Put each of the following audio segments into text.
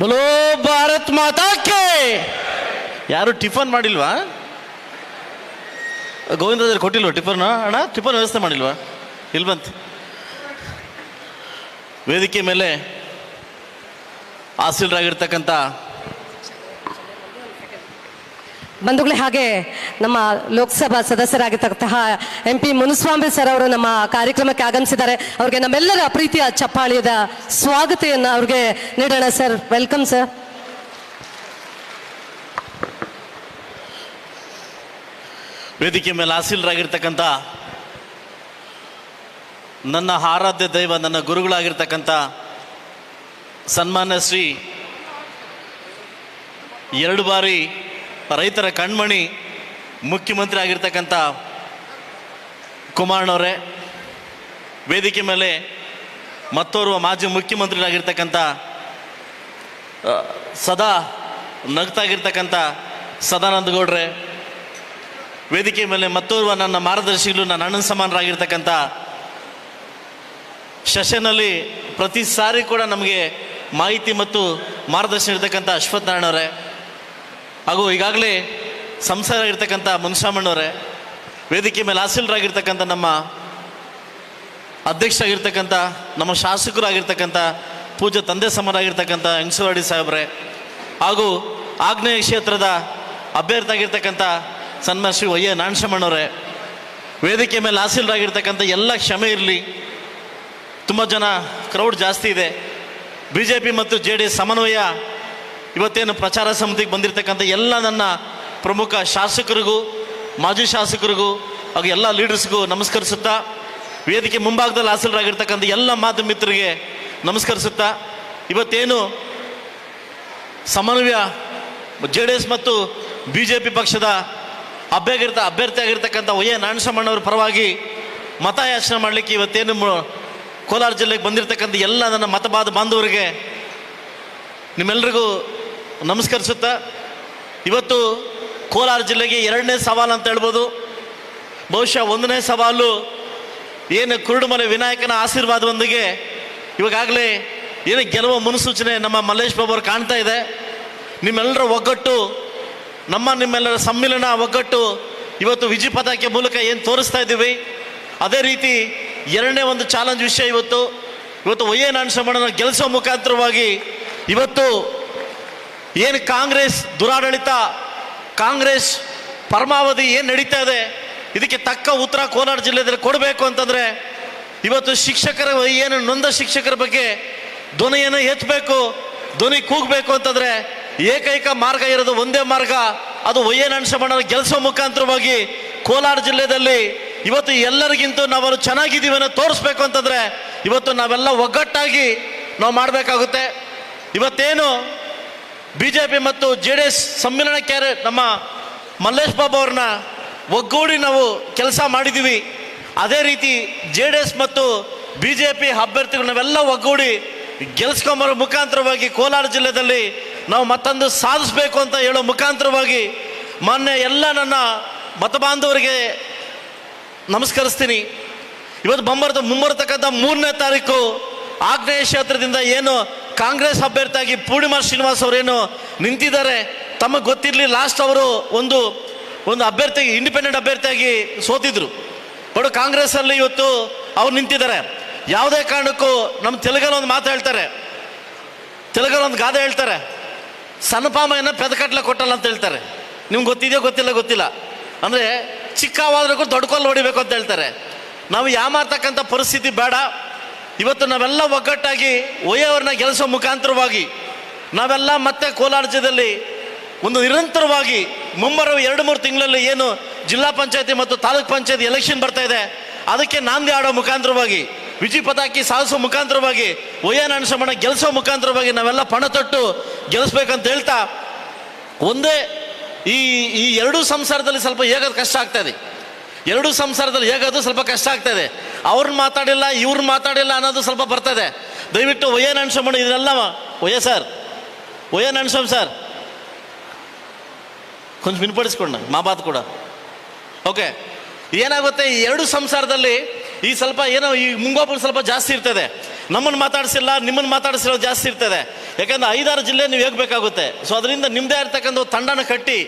ಬಲೋ ಭಾರತ್ ಮಾತಾಕ್ಕೆ ಯಾರು ಟಿಫನ್ ಮಾಡಿಲ್ವಾ ಗೋವಿಂದದಲ್ಲಿ ಕೊಟ್ಟಿಲ್ವಾ ಟಿಫನ್ ಅಣ್ಣ ಟಿಫನ್ ವ್ಯವಸ್ಥೆ ಮಾಡಿಲ್ವಾ ಇಲ್ವಂತ ವೇದಿಕೆ ಮೇಲೆ ಆಸೀಲರಾಗಿರ್ತಕ್ಕಂಥ ಬಂಧುಗಳೇ ಹಾಗೆ ನಮ್ಮ ಲೋಕಸಭಾ ಸದಸ್ಯರಾಗಿರ್ತಕ್ಕಂತಹ ಎಂ ಪಿ ಮುನುಸ್ವಾಮಿ ಸರ್ ಅವರು ನಮ್ಮ ಕಾರ್ಯಕ್ರಮಕ್ಕೆ ಆಗಮಿಸಿದ್ದಾರೆ. ಅವ್ರಿಗೆ ನಮ್ಮೆಲ್ಲರ ಪ್ರೀತಿಯ ಚಪ್ಪಾಳಿಯದ ಸ್ವಾಗತೆಯನ್ನು ಅವ್ರಿಗೆ ನೀಡೋಣ ಸರ್. Welcome sir. ವೇದಿಕೆ ಮೇಲೆ ಆಸೀಲರಾಗಿರ್ತಕ್ಕಂಥ ನನ್ನ ಆರಾಧ್ಯ ದೈವ ನನ್ನ ಗುರುಗಳಾಗಿರ್ತಕ್ಕಂಥ ಸನ್ಮಾನ್ಯ ಶ್ರೀ ಎರಡು ಬಾರಿ ರೈತರ ಕಣ್ಮಣಿ ಮುಖ್ಯಮಂತ್ರಿ ಆಗಿರ್ತಕ್ಕಂಥ ಕುಮಾರ್ನವರೇ ವೇದಿಕೆ ಮೇಲೆ ಮತ್ತೋರ್ವ ಮಾಜಿ ಮುಖ್ಯಮಂತ್ರಿಗಳಾಗಿರ್ತಕ್ಕಂಥ ಆ, ಸದಾ ನಗ್ತಾಗಿರ್ತಕ್ಕಂಥ ಸದಾನಂದ ಗೌಡ್ರೆ ವೇದಿಕೆ ಮೇಲೆ ಮತ್ತೋರ್ವ ನನ್ನ ಮಾರ್ಗದರ್ಶಿಗಳು ನನ್ನ ಅಣ್ಣನ ಸಮಾನರಾಗಿರ್ತಕ್ಕಂಥ ಸೆಷನ್ನಲ್ಲಿ ಪ್ರತಿ ಸಾರಿ ಕೂಡ ನಮಗೆ ಮಾಹಿತಿ ಮತ್ತು ಮಾರ್ಗದರ್ಶನ ಇರ್ತಕ್ಕಂಥ ಅಶ್ವಥ್ ನಾರಾಯಣವರೇ ಹಾಗೂ ಈಗಾಗಲೇ ಸಂಸಾರ ಇರ್ತಕ್ಕಂಥ ಮುನ್ಸಾಮಣ್ಣವರೇ ವೇದಿಕೆ ಮೇಲೆ ಹಾಸಿಲರಾಗಿರ್ತಕ್ಕಂಥ ನಮ್ಮ ಅಧ್ಯಕ್ಷ ಆಗಿರ್ತಕ್ಕಂಥ, ನಮ್ಮ ಶಾಸಕರಾಗಿರ್ತಕ್ಕಂಥ ಪೂಜೆ ತಂದೆ ಸಮರಾಗಿರ್ತಕ್ಕಂಥ ಹೆಂಗಸವಾಡಿ ಸಾಹೇಬ್ರೆ, ಹಾಗೂ ಆಗ್ನೇಯ ಕ್ಷೇತ್ರದ ಅಭ್ಯರ್ಥಿ ಆಗಿರ್ತಕ್ಕಂಥ ಸನ್ಮಾನ ಶ್ರೀ ವೈ ಎ ನಾಣಶಮಣ್ಣವರೇ ವೇದಿಕೆ ಮೇಲೆ ಹಾಸಿಲರಾಗಿರ್ತಕ್ಕಂಥ ಎಲ್ಲ ಕ್ಷಮೆ ಇರಲಿ ತುಂಬ ಜನ ಕ್ರೌಡ್ ಜಾಸ್ತಿ ಇದೆ. ಬಿ ಜೆ ಪಿ ಮತ್ತು ಜೆ ಡಿ ಎಸ್ ಸಮನ್ವಯ ಇವತ್ತೇನು ಪ್ರಚಾರ ಸಮಿತಿಗೆ ಬಂದಿರತಕ್ಕಂಥ ಎಲ್ಲ ನನ್ನ ಪ್ರಮುಖ ಶಾಸಕರಿಗೂ, ಮಾಜಿ ಶಾಸಕರಿಗೂ, ಹಾಗೂ ಎಲ್ಲ ಲೀಡರ್ಸ್ಗೂ ನಮಸ್ಕರಿಸುತ್ತಾ, ವೇದಿಕೆ ಮುಂಭಾಗದಲ್ಲಿ ಹಾಸಲರಾಗಿರ್ತಕ್ಕಂಥ ಎಲ್ಲ ಮಾತು ಮಿತ್ರರಿಗೆ ನಮಸ್ಕರಿಸುತ್ತಾ, ಇವತ್ತೇನು ಸಮನ್ವಯ ಜೆ ಡಿ ಎಸ್ ಮತ್ತು ಬಿ ಜೆ ಪಿ ಪಕ್ಷದ ಅಭ್ಯರ್ಥಿ ಅಭ್ಯರ್ಥಿ ಆಗಿರ್ತಕ್ಕಂಥ ವೈ ಎ ನಾರಾಯಣಸ್ವಾಮಣ್ಣವ್ರ ಪರವಾಗಿ ಮತಯಾಚನೆ ಮಾಡಲಿಕ್ಕೆ ಇವತ್ತೇನು ಕೋಲಾರ ಜಿಲ್ಲೆಗೆ ಬಂದಿರತಕ್ಕಂಥ ಎಲ್ಲ ನನ್ನ ಮತಬಾದ ಬಾಂಧವರಿಗೆ ನಿಮ್ಮೆಲ್ಲರಿಗೂ ನಮಸ್ಕರಿಸುತ್ತಾ, ಇವತ್ತು ಕೋಲಾರ ಜಿಲ್ಲೆಗೆ ಎರಡನೇ ಸವಾಲು ಅಂತ ಹೇಳ್ಬೋದು. ಬಹುಶಃ ಒಂದನೇ ಸವಾಲು ಏನು ಕುರುಡುಮಲೆ ವಿನಾಯಕನ ಆಶೀರ್ವಾದದೊಂದಿಗೆ ಇವಾಗಲೇ ಏನು ಗೆಲುವ ಮುನ್ಸೂಚನೆ ನಮ್ಮ ಮಲ್ಲೇಶ್ ಬಾಬು ಕಾಣ್ತಾ ಇದೆ. ನಿಮ್ಮೆಲ್ಲರ ಒಗ್ಗಟ್ಟು, ನಮ್ಮ ನಿಮ್ಮೆಲ್ಲರ ಸಮ್ಮಿಲನ ಒಗ್ಗಟ್ಟು ಇವತ್ತು ವಿಜಯ ಪತಾಕೆ ಮೂಲಕ ಏನು ತೋರಿಸ್ತಾ ಇದ್ದೀವಿ. ಅದೇ ರೀತಿ ಎರಡನೇ ಒಂದು ಚಾಲೆಂಜ್ ವಿಷಯ ಇವತ್ತು. ಇವತ್ತು ವೈ ಎ ನಾರಾಯಣಸ್ವಾಮಣ್ಣನ ಗೆಲ್ಲಿಸೋ ಮುಖಾಂತರವಾಗಿ ಇವತ್ತು ಏನು ಕಾಂಗ್ರೆಸ್ ದುರಾಡಳಿತ, ಕಾಂಗ್ರೆಸ್ ಪರಮಾವಧಿ ಏನು ನಡೀತಾ ಇದೆ, ಇದಕ್ಕೆ ತಕ್ಕ ಉತ್ತರ ಕೋಲಾರ ಜಿಲ್ಲೆಯಲ್ಲಿ ಕೊಡಬೇಕು ಅಂತಂದರೆ ಇವತ್ತು ಶಿಕ್ಷಕರ ಏನು ನೊಂದ ಶಿಕ್ಷಕರ ಬಗ್ಗೆ ಧ್ವನಿಯನ್ನು ಎತ್ತಬೇಕು ಧ್ವನಿ ಕೂಗಬೇಕು ಅಂತಂದರೆ ಏಕೈಕ ಮಾರ್ಗ ಇರೋದು ಒಂದೇ ಮಾರ್ಗ. ಅದು ವೈ ಎನ್ ಅನ್ಸಮಣ್ಣನ ಗೆಲ್ಸೋ ಮುಖಾಂತರವಾಗಿ ಕೋಲಾರ ಜಿಲ್ಲೆಯಲ್ಲಿ ಇವತ್ತು ಎಲ್ಲರಿಗಿಂತ ನಾವು ಚೆನ್ನಾಗಿದ್ದೀವಿ ಅನ್ನೋ ತೋರಿಸ್ಬೇಕು ಅಂತಂದರೆ ಇವತ್ತು ನಾವೆಲ್ಲ ಒಗ್ಗಟ್ಟಾಗಿ ನಾವು ಮಾಡಬೇಕಾಗುತ್ತೆ. ಇವತ್ತೇನು ಬಿ ಜೆ ಪಿ ಮತ್ತು ಜೆ ಡಿ ಎಸ್ ಸಮ್ಮಿಲನಕ್ಕೆ ನಮ್ಮ ಮಲ್ಲೇಶ್ ಬಾಬು ಅವ್ರನ್ನ ಒಗ್ಗೂಡಿ ನಾವು ಕೆಲಸ ಮಾಡಿದ್ದೀವಿ. ಅದೇ ರೀತಿ ಜೆ ಡಿ ಎಸ್ ಮತ್ತು ಬಿ ಜೆ ಪಿ ಅಭ್ಯರ್ಥಿಗಳು ನಾವೆಲ್ಲ ಒಗ್ಗೂಡಿ ಗೆಲ್ಸ್ಕೊಂಬರೋ ಮುಖಾಂತರವಾಗಿ ಕೋಲಾರ ಜಿಲ್ಲೆಯಲ್ಲಿ ನಾವು ಮತ್ತೊಂದು ಸಾಧಿಸಬೇಕು ಅಂತ ಹೇಳೋ ಮುಖಾಂತರವಾಗಿ ಮೊನ್ನೆ ಎಲ್ಲ ನನ್ನ ಮತಬಾಂಧವರಿಗೆ ನಮಸ್ಕರಿಸ್ತೀನಿ. ಇವತ್ತು ಬಂಬರ್ತ ಮುಂಬರ್ತಕ್ಕಂಥ ಮೂರನೇ ತಾರೀಕು ಆಗ್ನೇಯ ಕ್ಷೇತ್ರದಿಂದ ಏನು ಕಾಂಗ್ರೆಸ್ ಅಭ್ಯರ್ಥಿಯಾಗಿ ಪೂರ್ಣಿಮಾ ಶ್ರೀನಿವಾಸ್ ಅವರೇನು ನಿಂತಿದ್ದಾರೆ, ತಮಗೆ ಗೊತ್ತಿರಲಿ ಲಾಸ್ಟ್ ಅವರು ಒಂದು ಒಂದು ಅಭ್ಯರ್ಥಿ ಇಂಡಿಪೆಂಡೆಂಟ್ ಅಭ್ಯರ್ಥಿಯಾಗಿ ಸೋತಿದ್ರು. ಬಟ್ ಕಾಂಗ್ರೆಸ್ಸಲ್ಲಿ ಇವತ್ತು ಅವ್ರು ನಿಂತಿದ್ದಾರೆ. ಯಾವುದೇ ಕಾರಣಕ್ಕೂ ನಮ್ಮ ತೆಲುಗಲ್ಲಿ ಒಂದು ಮಾತು ಹೇಳ್ತಾರೆ. ತೆಲುಗಲ್ಲಿ ಒಂದು ಗಾದೆ ಹೇಳ್ತಾರೆ. ಸಣ್ಣಪಾಮಯ್ಯನ ಪೆದಕಟ್ಲೆ ಕೊಟ್ಟಲ್ಲ ಅಂತ ಹೇಳ್ತಾರೆ. ನಿಮ್ಗೆ ಗೊತ್ತಿದೆಯೋ ಗೊತ್ತಿಲ್ಲ ಗೊತ್ತಿಲ್ಲ. ಅಂದರೆ ಚಿಕ್ಕವಾದ್ರೂ ದೊಡ್ಡ ಕೊಲ್ಲು ಹೊಡಿಬೇಕು ಅಂತ ಹೇಳ್ತಾರೆ. ನಾವು ಯಾಮಾರ್ತಕ್ಕಂಥ ಪರಿಸ್ಥಿತಿ ಬೇಡ. ಇವತ್ತು ನಾವೆಲ್ಲ ಒಗ್ಗಟ್ಟಾಗಿ ಒಯ್ಯವ್ರನ್ನ ಗೆಲ್ಲಿಸೋ ಮುಖಾಂತರವಾಗಿ ನಾವೆಲ್ಲ ಮತ್ತೆ ಕೋಲಾರ ಜಿಲ್ಲೆಯಲ್ಲಿ ಒಂದು ನಿರಂತರವಾಗಿ ಮುಂಬರುವ ಎರಡು ಮೂರು ತಿಂಗಳಲ್ಲಿ ಏನು ಜಿಲ್ಲಾ ಪಂಚಾಯತಿ ಮತ್ತು ತಾಲೂಕ್ ಪಂಚಾಯತಿ ಎಲೆಕ್ಷನ್ ಬರ್ತಾ ಇದೆ, ಅದಕ್ಕೆ ನಾಂದಿ ಆಡೋ ಮುಖಾಂತರವಾಗಿ, ವಿಜಿ ಪತಾಕಿ ಸಾಧಿಸೋ ಮುಖಾಂತರವಾಗಿ ಒಯ್ಯ ನಾರಾಯಣಸ್ವಾಮಣ್ಣ ಗೆಲ್ಲಿಸೋ ಮುಖಾಂತರವಾಗಿ ನಾವೆಲ್ಲ ಪಣ ತೊಟ್ಟು ಗೆಲ್ಲಿಸ್ಬೇಕಂತ ಹೇಳ್ತಾ, ಒಂದೇ ಈ ಈ ಎರಡೂ ಸಂಸಾರದಲ್ಲಿ ಸ್ವಲ್ಪ ಹೇಗೋದು ಕಷ್ಟ ಆಗ್ತದೆ ಎರಡೂ ಸಂಸಾರದಲ್ಲಿ ಹೇಗೋದು ಸ್ವಲ್ಪ ಕಷ್ಟ ಆಗ್ತದೆ ಅವ್ರನ್ನ ಮಾತಾಡಿಲ್ಲ ಇವ್ರನ್ನ ಮಾತಾಡಿಲ್ಲ ಅನ್ನೋದು ಸ್ವಲ್ಪ ಬರ್ತದೆ ದಯವಿಟ್ಟು ಒಯ್ಯ ನನ್ಸಮಣ ಇದನ್ನೆಲ್ಲ ಒಯ್ಯ ಸರ್ ಒಯ್ಯ ನನ್ಸಮ್ ಸರ್. ಕೊಂಚ ವಿನಪಡಿಸ್ಕೊಂಡು ಮಾ ಬಾತ್ ಕೂಡ. ಓಕೆ, ಏನಾಗುತ್ತೆ, ಈ ಎರಡು ಸಂಸಾರದಲ್ಲಿ ಈ ಸ್ವಲ್ಪ ಏನೋ ಈ ಮುಂಗೋಪುರ ಸ್ವಲ್ಪ ಜಾಸ್ತಿ ಇರ್ತದೆ. ನಮ್ಮನ್ನು ಮಾತಾಡಿಸಿಲ್ಲ, ನಿಮ್ಮನ್ನು ಮಾತಾಡಿಸಿರೋ ಜಾಸ್ತಿ ಇರ್ತದೆ. ಯಾಕಂದ್ರೆ ಐದಾರು ಜಿಲ್ಲೆ ನೀವು ಹೇಗಬೇಕಾಗುತ್ತೆ? ಸೊ ಅದರಿಂದ ನಿಮ್ಮದೇ ಇರ್ತಕ್ಕಂಥ ಒಂದು ತಂಡನ ಕಟ್ಟಿ,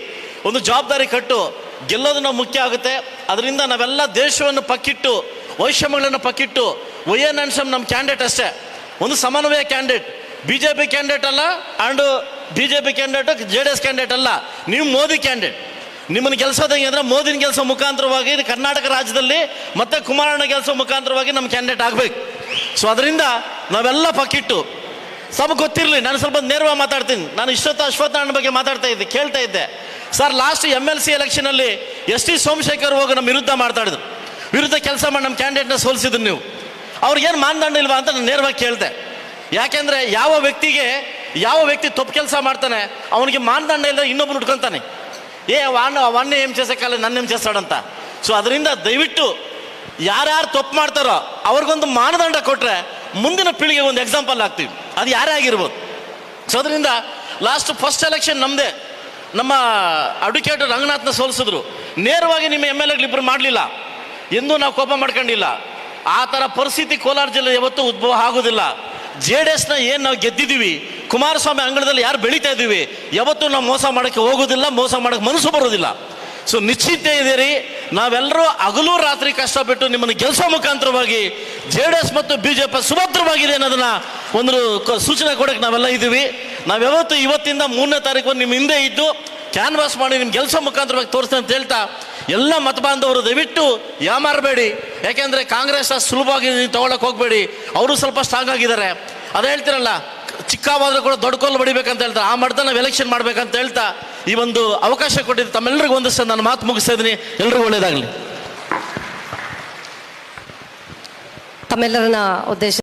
ಒಂದು ಜವಾಬ್ದಾರಿ ಕಟ್ಟು, ಗೆಲ್ಲೋದು ನಾವು ಮುಖ್ಯ ಆಗುತ್ತೆ. ಅದರಿಂದ ನಾವೆಲ್ಲ ದೇಶವನ್ನು ಪಕ್ಕಿಟ್ಟು, ವೈಷಮ್ಯಗಳನ್ನು ಪಕ್ಕಿಟ್ಟು, ವೈ ಎನ್ ಅನ್ಸಮ್ ನಮ್ಮ ಕ್ಯಾಂಡಿಡೇಟ್ ಅಷ್ಟೇ. ಒಂದು ಸಮನ್ವಯ candidate. B J P candidate ಅಲ್ಲ and B J P candidate, J D S candidate ಅಲ್ಲ. ನೀವು ಮೋದಿ ಕ್ಯಾಂಡಿಡೇಟ್. ನಿಮ್ಮನ್ನು ಗೆಲ್ಸೋದು ಹೆಂಗೆ ಮೋದಿನ ಗೆಲ್ಸೋ ಮುಖಾಂತರವಾಗಿ ಕರ್ನಾಟಕ ರಾಜ್ಯದಲ್ಲಿ ಮತ್ತೆ ಕುಮಾರಣ್ಣ ಕೆಲಸ ಮುಖಾಂತರವಾಗಿ ನಮ್ಮ ಕ್ಯಾಂಡಿಡೇಟ್ ಆಗಬೇಕು. ಸೊ ಅದರಿಂದ ನಾವೆಲ್ಲ ಪಕ್ಕಿಟ್ಟು. ಸಮ ಗೊತ್ತಿರಲಿ, ನಾನು ಸ್ವಲ್ಪ ನೇರವಾಗಿ ಮಾತಾಡ್ತೀನಿ. ನಾನು ಇಷ್ಟೊತ್ತು ಅಶ್ವತ್ಥನಾರಾಯಣ ಬಗ್ಗೆ ಮಾತಾಡ್ತಾ ಇದ್ದೆ, ಕೇಳ್ತಾ ಇದ್ದೆ. Sir last M L C ಎಲೆಕ್ಷನಲ್ಲಿ S T Somashekar ಹೋಗಿ ನಮ್ಮ ವಿರುದ್ಧ ಮಾತಾಡಿದ್ರು. ವಿರುದ್ಧ ಕೆಲಸ ಮಾಡಿ ನಮ್ಮ ಕ್ಯಾಂಡಿಡೇಟ್ನ ಸೋಲಿಸಿದ್ರು ನೀವು. ಅವ್ರಿಗೇನು ಮಾನದಂಡ ಇಲ್ವಾ ಅಂತ ನಾನು ನೇರವಾಗಿ ಕೇಳಿದೆ. ಯಾಕೆಂದರೆ ಯಾವ ವ್ಯಕ್ತಿಗೆ, ಯಾವ ವ್ಯಕ್ತಿ ತಪ್ಪು ಕೆಲಸ ಮಾಡ್ತಾನೆ, ಅವನಿಗೆ ಮಾನದಂಡ ಇಲ್ಲದೆ ಇನ್ನೊಬ್ಬರು ಹುಡ್ಕೊತಾನೆ ಏ ವಾಣ ವಾಣ್ಯ ಎಂ ಚೇಸಕ್ಕಾಲ ನನ್ನ ಎಂ ಚೇಸಾಡಂತ ಸೊ ಅದರಿಂದ ದಯವಿಟ್ಟು ಯಾರ್ಯಾರು ತಪ್ಪು ಮಾಡ್ತಾರೋ ಅವ್ರಿಗೊಂದು ಮಾನದಂಡ ಕೊಟ್ಟರೆ ಮುಂದಿನ ಪೀಳಿಗೆ ಒಂದು ಎಕ್ಸಾಂಪಲ್ ಆಗ್ತೀವಿ ಅದು ಯಾರೇ ಆಗಿರ್ಬೋದು. ಸೊ ಅದರಿಂದ ಲಾಸ್ಟ್ ಫಸ್ಟ್ ಎಲೆಕ್ಷನ್ ನಮ್ಮದೇ ನಮ್ಮ ಅಡ್ವೊಕೇಟ್ ರಂಗನಾಥ್ನ ಸೋಲಿಸಿದ್ರು. ನೇರವಾಗಿ ನಿಮ್ಮ ಎಂ ಎಲ್ ಎಗಳಿಬ್ಬರು ಮಾಡಲಿಲ್ಲ. ಎಂದೂ ನಾವು ಕೋಪ ಮಾಡ್ಕೊಂಡಿಲ್ಲ. ಆ ಥರ ಪರಿಸ್ಥಿತಿ ಕೋಲಾರ ಜಿಲ್ಲೆ ಯಾವತ್ತೂ ಉದ್ಭವ ಆಗೋದಿಲ್ಲ. ಜೆ ಡಿ ಎಸ್ನ ಏನು ನಾವು ಗೆದ್ದಿದ್ದೀವಿ, ಕುಮಾರಸ್ವಾಮಿ ಅಂಗಳದಲ್ಲಿ ಯಾರು ಬೆಳೀತಾ ಇದ್ದೀವಿ, ಯಾವತ್ತೂ ನಾವು ಮೋಸ ಮಾಡೋಕ್ಕೆ ಹೋಗೋದಿಲ್ಲ, ಮೋಸ ಮಾಡೋಕ್ಕೆ ಮನಸ್ಸು ಬರೋದಿಲ್ಲ. ಸೊ ನಿಶ್ಚಿತ ಇದೀರಿ ನಾವೆಲ್ಲರೂ ಹಗಲು ರಾತ್ರಿ ಕಷ್ಟಪಟ್ಟು ನಿಮ್ಮನ್ನು ಕೆಲಸ ಮುಖಾಂತರವಾಗಿ ಜೆ ಡಿ ಎಸ್ ಮತ್ತು ಬಿ ಜೆ ಪಿ ಸುಭದ್ರವಾಗಿದೆ ಅನ್ನೋದನ್ನ ಒಂದು ಸೂಚನೆ ಕೊಡಕ್ಕೆ ನಾವೆಲ್ಲ ಇದ್ದೀವಿ. ನಾವ್ಯಾವತ್ತು ಇವತ್ತಿಂದ ಮೂರನೇ ತಾರೀಕು ನಿಮ್ಮ ಹಿಂದೆ ಇದ್ದು ಕ್ಯಾನ್ವಾಸ್ ಮಾಡಿ ನಿಮ್ಮ ಕೆಲಸ ಮುಖಾಂತರವಾಗಿ ತೋರಿಸ್ತೀನಿ ಅಂತ ಹೇಳ್ತಾ ಎಲ್ಲ ಮತ ಬಾಂಧವರು ದಯವಿಟ್ಟು ಯಾಮಾರಬೇಡಿ. ಯಾಕೆಂದರೆ ಕಾಂಗ್ರೆಸ್ ಸುಲಭವಾಗಿ ನೀವು ತಗೊಳಕ್ಕೆ ಹೋಗಬೇಡಿ. ಅವರು ಸ್ವಲ್ಪ ಸ್ಟ್ರಾಂಗ್ ಆಗಿದ್ದಾರೆ. ಅದೇ ಹೇಳ್ತಿರಲ್ಲ ಚಿಕ್ಕವಾದರೂ ಕೂಡ ದೊಡ್ಡ ಕೋಲು ಬಡಿಬೇಕಂತ ಹೇಳ್ತಾರೆ. ಆ ಮಟ್ಟದ ನಾವು ಎಲೆಕ್ಷನ್ ಮಾಡ್ಬೇಕಂತ ಹೇಳ್ತಾ ಈ ಒಂದು ಅವಕಾಶ ಕೊಟ್ಟಿದ್ದು ತಮ್ಮೆಲ್ಲರಿಗೂ ಒಂದು ಸರ್ ನಾನು ಮಾತು ಮುಗಿಸ್ತಾ ಇದ್ದೀನಿ. ಎಲ್ರಿಗೂ ಒಳ್ಳೇದಾಗಲಿ. ತಮ್ಮೆಲ್ಲರನ್ನ ಉದ್ದೇಶ